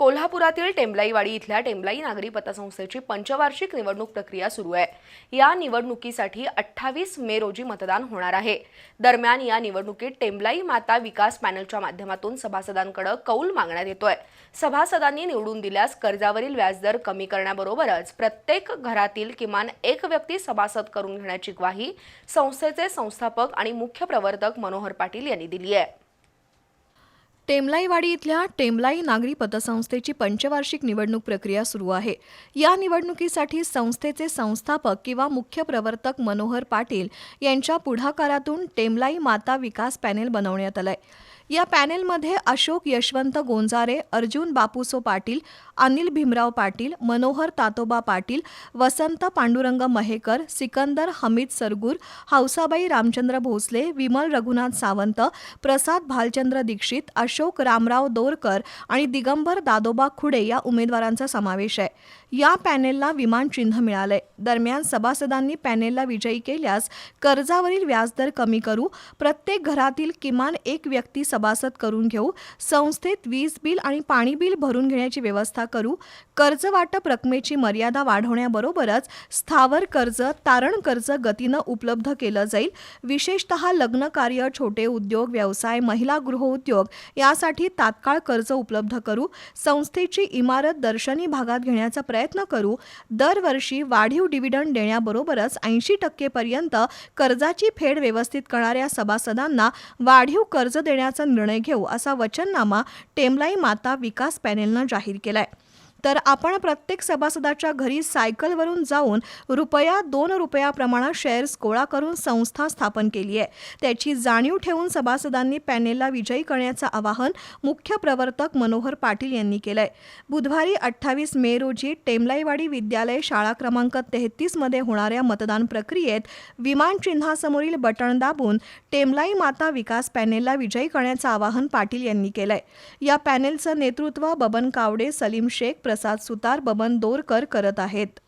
कोल्हापुरातील टेंबलाईवाडी इथल्या टेंबलाई नागरी पतसंस्थेची पंचवार्षिक निवडणूक प्रक्रिया सुरू आहे. या निवडणुकीसाठी अठ्ठावीस मे रोजी मतदान होणार आहे. दरम्यान या निवडणुकीत टेंबलाई माता विकास पॅनलच्या माध्यमातून सभासदांकडे कौल मागण्यात येतोय. सभासदांनी निवडून दिल्यास कर्जावरील व्याजदर कमी करण्याबरोबरच प्रत्येक घरातील किमान एक व्यक्ती सभासद करून घेण्याची ग्वाही संस्थेचे संस्थापक आणि मुख्य प्रवर्तक मनोहर पाटील यांनी दिली आहे. टेमलाईवाडी इथल्या टेमलाई नागरी पतसंस्थेची पंचवार्षिक निवडणूक प्रक्रिया सुरू आहे. या निवडणुकीसाठी संस्थेचे संस्थापक किंवा मुख्य प्रवर्तक मनोहर पाटील यांच्या पुढाकारातून टेमलाई माता विकास पॅनेल बनवण्यात आलंय. या पॅनेलमध्ये अशोक यशवंत गोंजारे अर्जुन बापूसो पाटील अनिल भीमराव पाटील मनोहर तातोबा पाटील वसंत पांडुरंग महेकर सिकंदर हमीद सरगूर हौसाबाई रामचंद्र भोसले विमल रघुनाथ सावंत प्रसाद भालचंद्र दीक्षित अशोक रामराव दोरकर आणि दिगंबर दादोबा खुडे या उमेदवारांचा समावेश आहे. या पॅनेलला विमान चिन्ह मिळालंय. दरम्यान सभासदांनी पॅनेलला विजयी केल्यास कर्जावरील व्याजदर कमी करू प्रत्येक घरातील किमान एक व्यक्ती सभासद करून घेऊ. संस्थेत वीज बिल आणि पाणी बिल भरून घेण्याची व्यवस्था करू. कर्ज वाटप रकमेची मर्यादा वाढवण्याबरोबरच स्थावर कर्ज तारण कर्ज गतीनं उपलब्ध केलं जाईल. विशेषतः लग्न कार्य छोटे उद्योग व्यवसाय महिला गृहउद्योग यासाठी तात्काळ कर्ज उपलब्ध करू. संस्थेची इमारत दर्शनी भागात घेण्याचा प्रयत्न करू. दरवर्षी वाढीव डिव्हिडंड देण्याबरोबरच ऐंशी टक्केपर्यंत कर्जाची फेड व्यवस्थित करणाऱ्या सभासदांना वाढीव कर्ज देण्याचा निर्णय घेऊ असा वचननामा टेमलाई माता विकास पॅनेलनं जाहीर केलाय. तर आपण प्रत्येक सभासदाच्या घरी सायकलवरून जाऊन रुपया दोन रुपयाप्रमाणे शेअर्स गोळा करून संस्था स्थापन केली आहे. त्याची जाणीव ठेवून सभासदांनी पॅनेलला विजयी करण्याचं आवाहन मुख्य प्रवर्तक मनोहर पाटील यांनी केलंय. बुधवारी अठ्ठावीस मे रोजी टेमलाईवाडी विद्यालय शाळा क्रमांक तेहतीसमध्ये होणाऱ्या मतदान प्रक्रियेत विमान चिन्हासमोरील बटण दाबून टेमलाई माता विकास पॅनेलला विजयी करण्याचं आवाहन पाटील यांनी केलंय. या पॅनेलचं नेतृत्व बबन कावडे सलीम शेख प्रसाद सुतार बबन दोरकर करत आहेत.